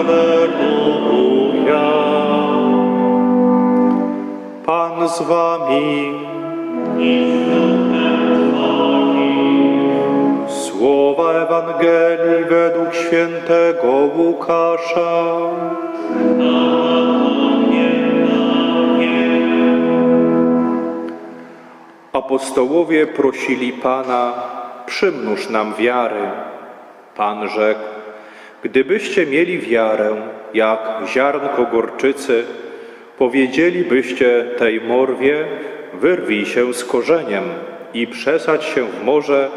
Alleluja. Pan z wami. Słowa Ewangelii według świętego Łukasza. Apostołowie prosili Pana, przymnóż nam wiary. Pan rzekł, gdybyście mieli wiarę jak ziarnko gorczycy, powiedzielibyście tej morwie, wyrwij się z korzeniem i przesadź się w morze,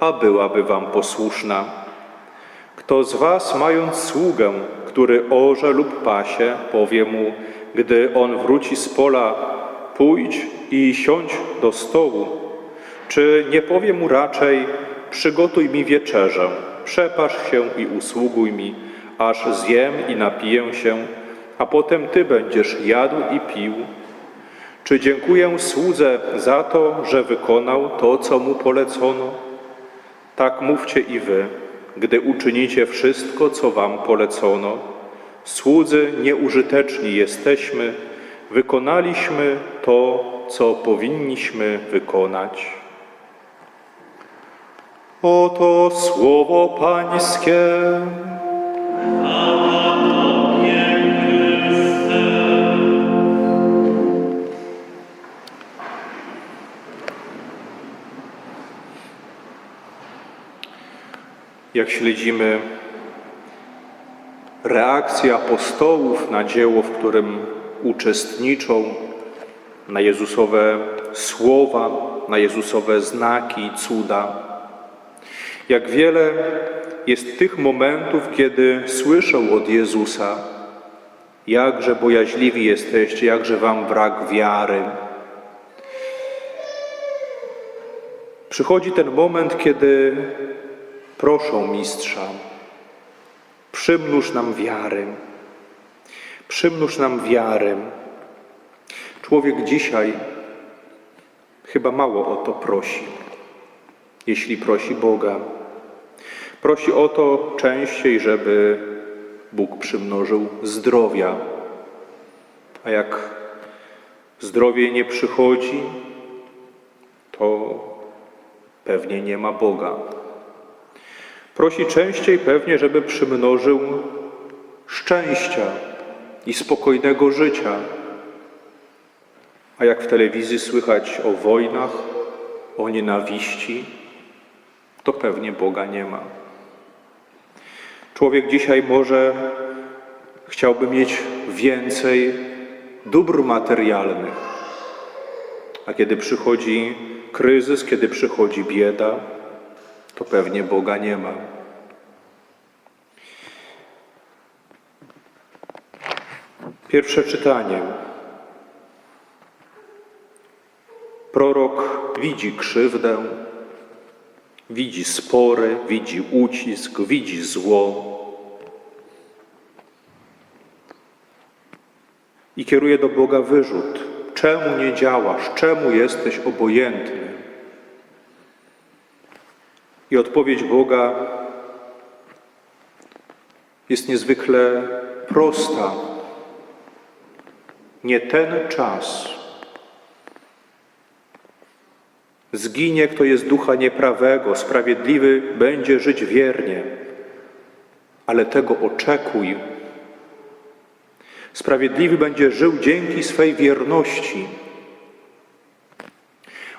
a byłaby wam posłuszna. Kto z was, mając sługę, który orze lub pasie, powie mu, gdy on wróci z pola, pójdź i siądź do stołu, czy nie powie mu raczej, przygotuj mi wieczerzę, przepasz się i usługuj mi, aż zjem i napiję się, a potem ty będziesz jadł i pił? Czy dziękuję słudze za to, że wykonał to, co mu polecono? Tak mówcie i wy, gdy uczynicie wszystko, co wam polecono. Słudzy nieużyteczni jesteśmy, wykonaliśmy to, co powinniśmy wykonać. Oto słowo Pańskie. Jak śledzimy reakcję apostołów na dzieło, w którym uczestniczą, na Jezusowe słowa, na Jezusowe znaki, cuda. Jak wiele jest tych momentów, kiedy słyszą od Jezusa, jakże bojaźliwi jesteście, jakże wam brak wiary. Przychodzi ten moment, kiedy proszą mistrza, przymnóż nam wiary, przymnóż nam wiary. Człowiek dzisiaj chyba mało o to prosi, jeśli prosi Boga. Prosi o to częściej, żeby Bóg przymnożył zdrowia. A jak zdrowie nie przychodzi, to pewnie nie ma Boga. Prosi częściej pewnie, żeby przymnożył szczęścia i spokojnego życia. A jak w telewizji słychać o wojnach, o nienawiści, to pewnie Boga nie ma. Człowiek dzisiaj może chciałby mieć więcej dóbr materialnych, a kiedy przychodzi kryzys, kiedy przychodzi bieda, to pewnie Boga nie ma. Pierwsze czytanie. Prorok widzi krzywdę, widzi spory, widzi ucisk, widzi zło. I kieruje do Boga wyrzut. Czemu nie działasz? Czemu jesteś obojętny? I odpowiedź Boga jest niezwykle prosta. Nie ten czas. Zginie, kto jest ducha nieprawego, sprawiedliwy będzie żyć wiernie, ale tego oczekuj. Sprawiedliwy będzie żył dzięki swej wierności.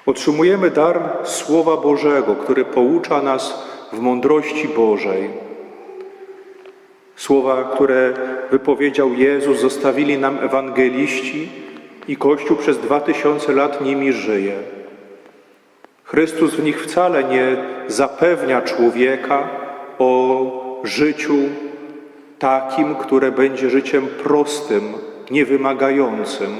Otrzymujemy dar Słowa Bożego, który poucza nas w mądrości Bożej. Słowa, które wypowiedział Jezus, zostawili nam ewangeliści i Kościół przez dwa tysiące lat nimi żyje. Chrystus w nich wcale nie zapewnia człowieka o życiu takim, które będzie życiem prostym, niewymagającym.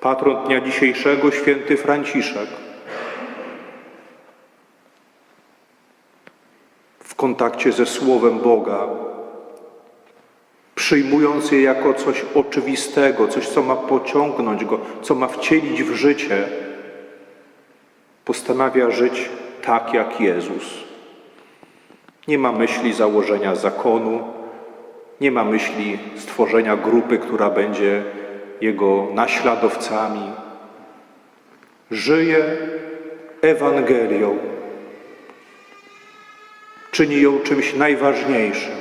Patron dnia dzisiejszego, święty Franciszek, w kontakcie ze Słowem Boga, przyjmując je jako coś oczywistego, coś, co ma pociągnąć go, co ma wcielić w życie, postanawia żyć tak jak Jezus. Nie ma myśli założenia zakonu, Nie ma myśli stworzenia grupy, która będzie jego naśladowcami. Żyje Ewangelią. Czyni ją czymś najważniejszym.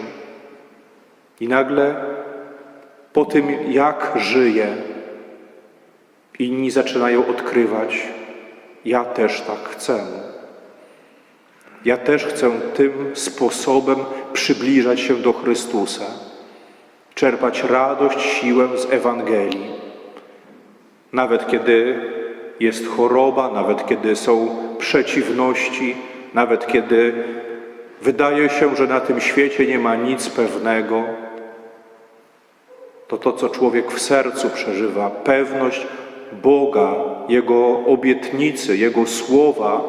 I nagle po tym, jak żyje, inni zaczynają odkrywać, ja też tak chcę. Ja też chcę tym sposobem przybliżać się do Chrystusa, czerpać radość, siłę z Ewangelii. Nawet kiedy jest choroba, nawet kiedy są przeciwności, nawet kiedy wydaje się, że na tym świecie nie ma nic pewnego, to to, co człowiek w sercu przeżywa, pewność Boga, Jego obietnicy, Jego słowa,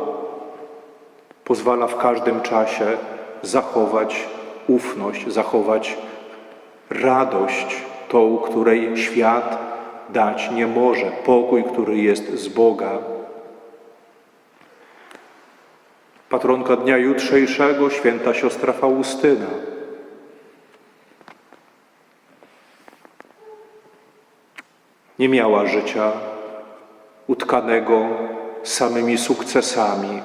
pozwala w każdym czasie zachować ufność, zachować radość, tą, której świat dać nie może, pokój, który jest z Boga. Patronka dnia jutrzejszego, święta siostra Faustyna. Nie miała życia utkanego samymi sukcesami.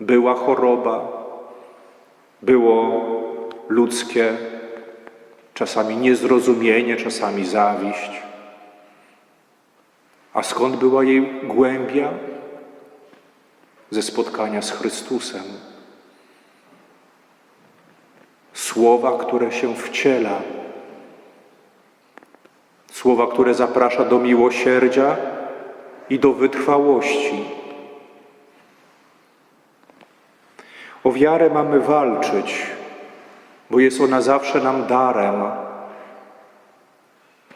Była choroba, było ludzkie, czasami niezrozumienie, czasami zawiść. A skąd była jej głębia? Ze spotkania z Chrystusem. Słowa, które się wciela. Słowa, które zaprasza do miłosierdzia i do wytrwałości. O wiarę mamy walczyć, bo jest ona zawsze nam darem.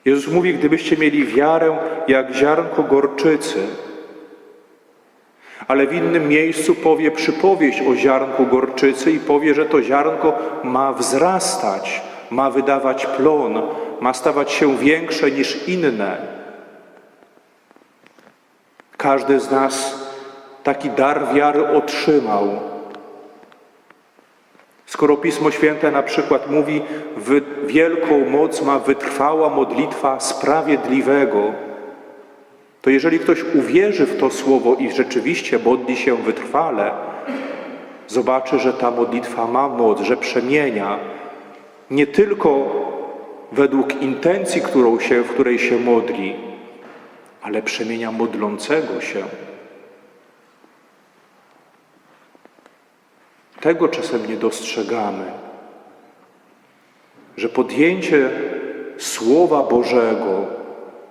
Jezus mówi, gdybyście mieli wiarę jak ziarnko gorczycy, ale w innym miejscu powie przypowieść o ziarnku gorczycy i powie, że to ziarnko ma wzrastać, ma wydawać plon, ma stawać się większe niż inne. Każdy z nas taki dar wiary otrzymał. Skoro Pismo Święte na przykład mówi, wielką moc ma wytrwała modlitwa sprawiedliwego, to jeżeli ktoś uwierzy w to słowo i rzeczywiście modli się wytrwale, zobaczy, że ta modlitwa ma moc, że przemienia nie tylko według intencji, którą się, w której się modli, ale przemienia modlącego się. Tego czasem nie dostrzegamy, że podjęcie Słowa Bożego,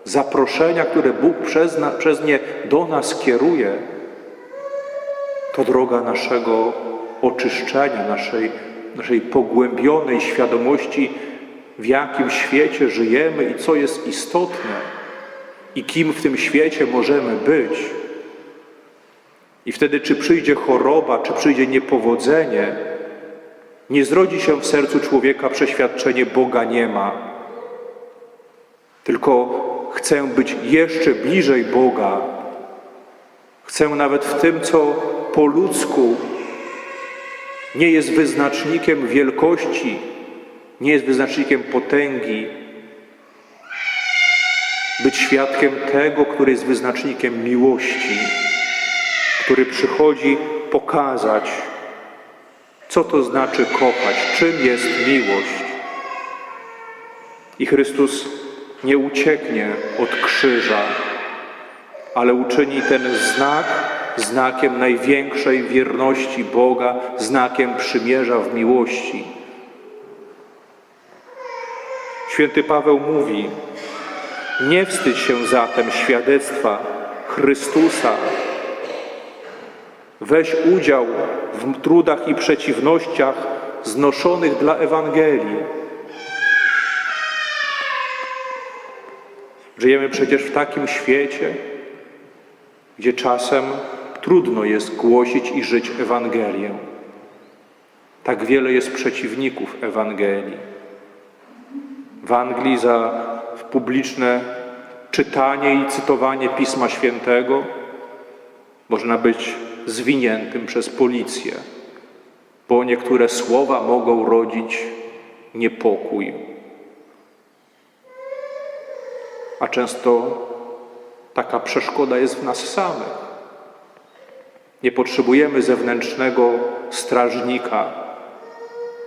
zaproszenia, które Bóg przez, na, przez nie do nas kieruje, to droga naszego oczyszczenia, naszej, naszej pogłębionej świadomości, w jakim świecie żyjemy i co jest istotne i kim w tym świecie możemy być. I wtedy, czy przyjdzie choroba, czy przyjdzie niepowodzenie, nie zrodzi się w sercu człowieka przeświadczenie Boga nie ma. Tylko chcę być jeszcze bliżej Boga. Chcę nawet w tym, co po ludzku nie jest wyznacznikiem wielkości, nie jest wyznacznikiem potęgi, być świadkiem tego, który jest wyznacznikiem miłości który przychodzi pokazać, co to znaczy kochać, czym jest miłość. I Chrystus nie ucieknie od krzyża, ale uczyni ten znak znakiem największej wierności Boga, znakiem przymierza w miłości. Święty Paweł mówi: Nie wstydź się zatem świadectwa Chrystusa, Weź udział w trudach i przeciwnościach znoszonych dla Ewangelii. Żyjemy przecież w takim świecie, gdzie czasem trudno jest głosić i żyć Ewangelię. Tak wiele jest przeciwników Ewangelii. W Anglii za publiczne czytanie i cytowanie Pisma Świętego można być zwiniętym przez policję, bo niektóre słowa mogą rodzić niepokój. A często taka przeszkoda jest w nas samych. Nie potrzebujemy zewnętrznego strażnika,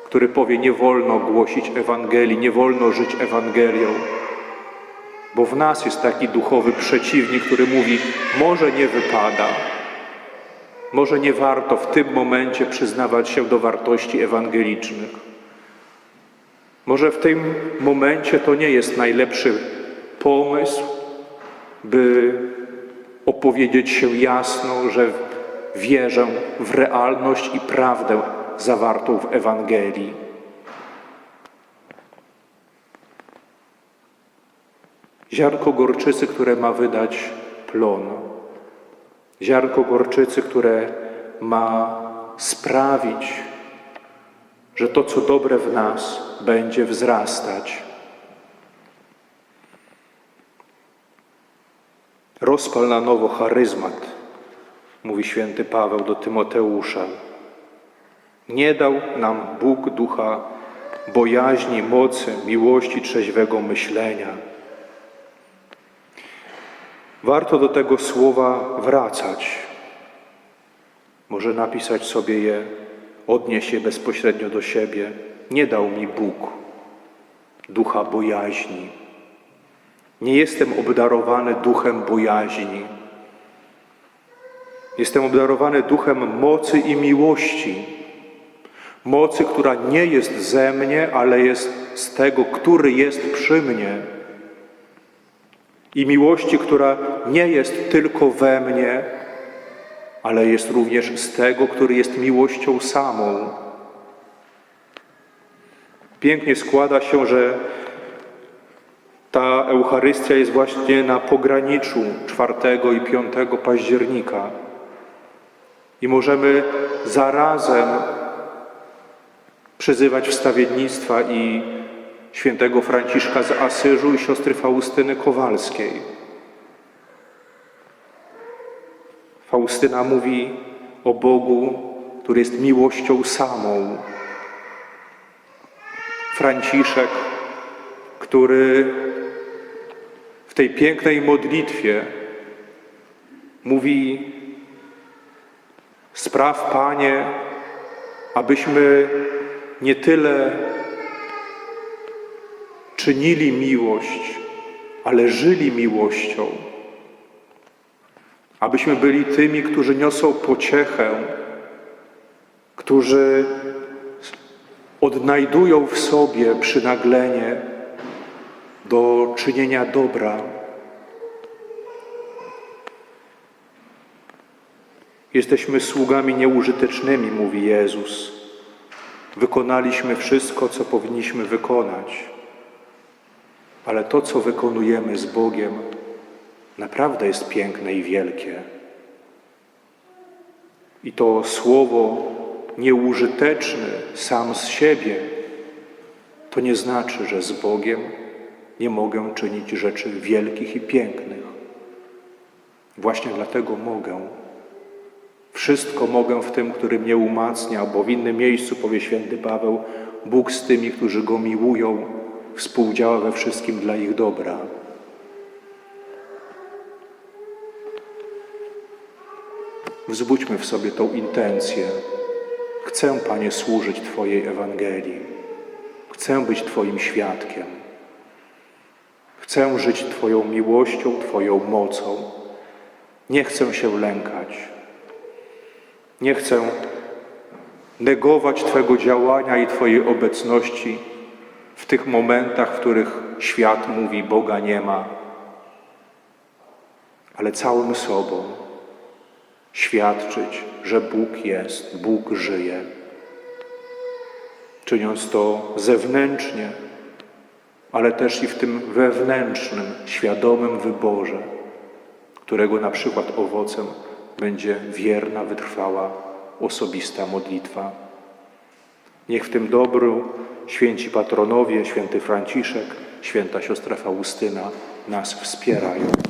który powie: Nie wolno głosić Ewangelii, nie wolno żyć Ewangelią. Bo w nas jest taki duchowy przeciwnik, który mówi: Może nie wypada, może nie warto w tym momencie przyznawać się do wartości ewangelicznych. Może w tym momencie to nie jest najlepszy pomysł, by opowiedzieć się jasno, że wierzę w realność i prawdę zawartą w Ewangelii. Ziarnko gorczycy, które ma wydać plon. Ziarnko gorczycy, które ma sprawić, że to, co dobre w nas, będzie wzrastać. Rozpal na nowo charyzmat, mówi święty Paweł do Tymoteusza. Nie dał nam Bóg ducha bojaźni, mocy, miłości, trzeźwego myślenia. Warto do tego słowa wracać. Może napisać sobie je, odnieść je bezpośrednio do siebie. Nie dał mi Bóg ducha bojaźni. Nie jestem obdarowany duchem bojaźni. Jestem obdarowany duchem mocy i miłości. Mocy, która nie jest ze mnie, ale jest z tego, który jest przy mnie. I miłości, która nie jest tylko we mnie, ale jest również z tego, który jest miłością samą. Pięknie składa się, że ta Eucharystia jest właśnie na pograniczu 4 i 5 października. I możemy zarazem przyzywać wstawiennictwa i świętego Franciszka z Asyżu i siostry Faustyny Kowalskiej. Faustyna mówi o Bogu, który jest miłością samą. Franciszek, który w tej pięknej modlitwie mówi: Spraw, Panie, abyśmy nie tyle czynili miłość, ale żyli miłością. Abyśmy byli tymi, którzy niosą pociechę, którzy odnajdują w sobie przynaglenie do czynienia dobra. Jesteśmy sługami nieużytecznymi, mówi Jezus. Wykonaliśmy wszystko, co powinniśmy wykonać, ale to, co wykonujemy z Bogiem, naprawdę jest piękne i wielkie. I to słowo nieużyteczny sam z siebie, to nie znaczy, że z Bogiem nie mogę czynić rzeczy wielkich i pięknych. Właśnie dlatego mogę. Wszystko mogę w tym, który mnie umacnia, bo w innym miejscu, powie święty Paweł, Bóg z tymi, którzy Go miłują, współdziała we wszystkim dla ich dobra. Wzbudźmy w sobie tą intencję. Chcę, Panie, służyć Twojej Ewangelii. Chcę być Twoim świadkiem. Chcę żyć Twoją miłością, Twoją mocą. Nie chcę się lękać. Nie chcę negować Twojego działania i Twojej obecności w tych momentach, w których świat mówi: Boga nie ma, ale całym sobą świadczyć, że Bóg jest, Bóg żyje, czyniąc to zewnętrznie, ale też i w tym wewnętrznym, świadomym wyborze, którego na przykład owocem będzie wierna, wytrwała, osobista modlitwa. Niech w tym dobru święci patronowie, święty Franciszek, święta siostra Faustyna nas wspierają.